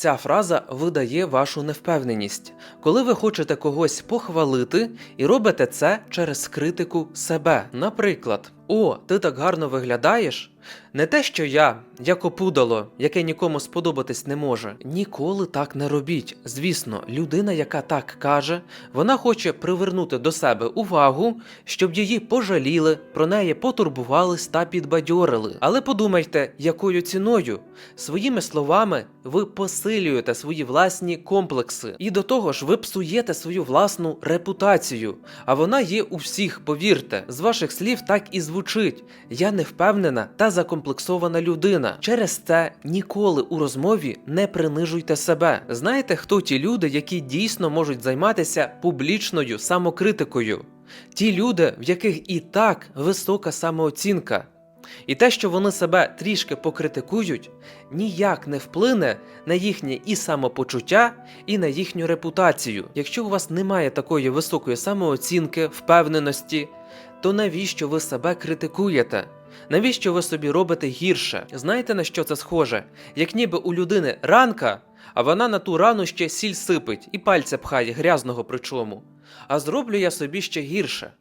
Ця фраза видає вашу невпевненість, коли ви хочете когось похвалити і робите це через критику себе. Наприклад, о, ти так гарно виглядаєш. Не те, що я, як опудало, яке нікому сподобатись не може. Ніколи так не робіть. Звісно, людина, яка так каже, вона хоче привернути до себе увагу, щоб її пожаліли, про неї потурбувались та підбадьорили. Але подумайте, якою ціною? Своїми словами ви посилюєте свої власні комплекси. І до того ж, ви псуєте свою власну репутацію. А вона є у всіх, повірте. З ваших слів так і звучить. Я не впевнена та закомплексована людина. Через це ніколи у розмові не принижуйте себе. Знаєте, хто ті люди, які дійсно можуть займатися публічною самокритикою? Ті люди, в яких і так висока самооцінка. І те, що вони себе трішки покритикують, ніяк не вплине на їхнє і самопочуття, і на їхню репутацію. Якщо у вас немає такої високої самооцінки, впевненості, то навіщо ви себе критикуєте? Навіщо ви собі робите гірше? Знаєте на що це схоже? Як ніби у людини ранка, а вона на ту рану ще сіль сипить і пальця пхає грязного причому. А зроблю я собі ще гірше.